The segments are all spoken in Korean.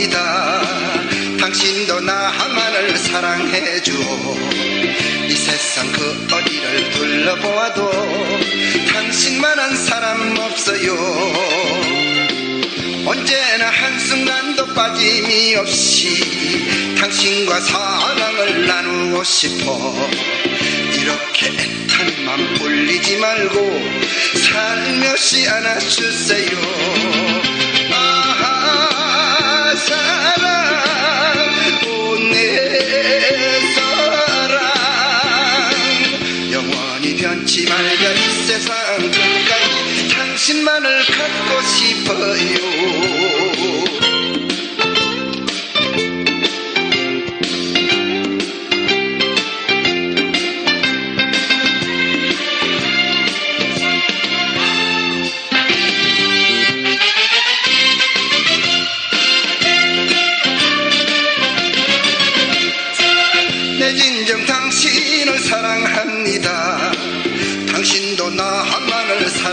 사랑합니다. 당신도 나 하나를 사랑해줘. 이 세상 그 어디를 둘러보아도 당신만한 사람 없어요. 언제나 한순간도 빠짐이 없이 당신과 사랑을 나누고 싶어. 이렇게 애탄만 불리지 말고 살며시 안아주세요. 영원히 변치 말자 이 세상 끝까지 당신만을 갖고 싶어요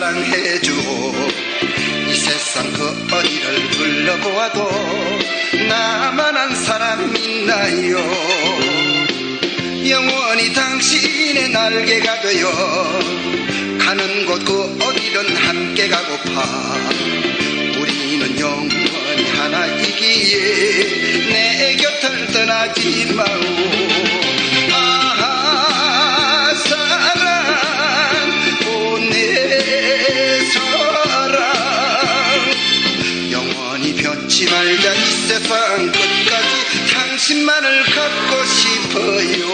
사랑해줘. 이 세상 그 어디를 둘러보아도 나만 한 사람 있나요? 영원히 당신의 날개가 되어 가는 곳 그 어디든 함께 가고파. 우리는 영원히 하나이기에 내 곁을 떠나지 마오 영원히 변치 말자 이 세상 끝까지 당신만을 갖고 싶어요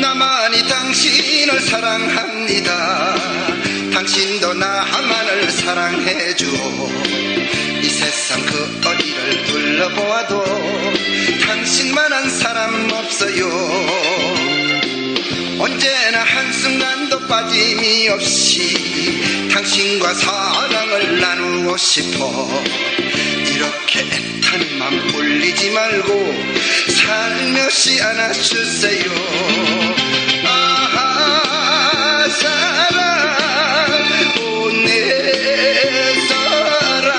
나만이 당신을 사랑합니다. 당신도 나만을 사랑해줘. 이 세상 그 어디를 둘러보아도 당신만한 사람 없어요. 없이 당신과 사랑을 나누고 싶어. 이렇게 애타는 맘 올리지 말고 살며시 안아주세요. 아하, 사랑, 오내 사랑.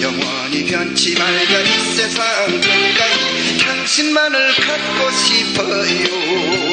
영원히 변치 말자 이 세상 당신만을 갖고 싶어.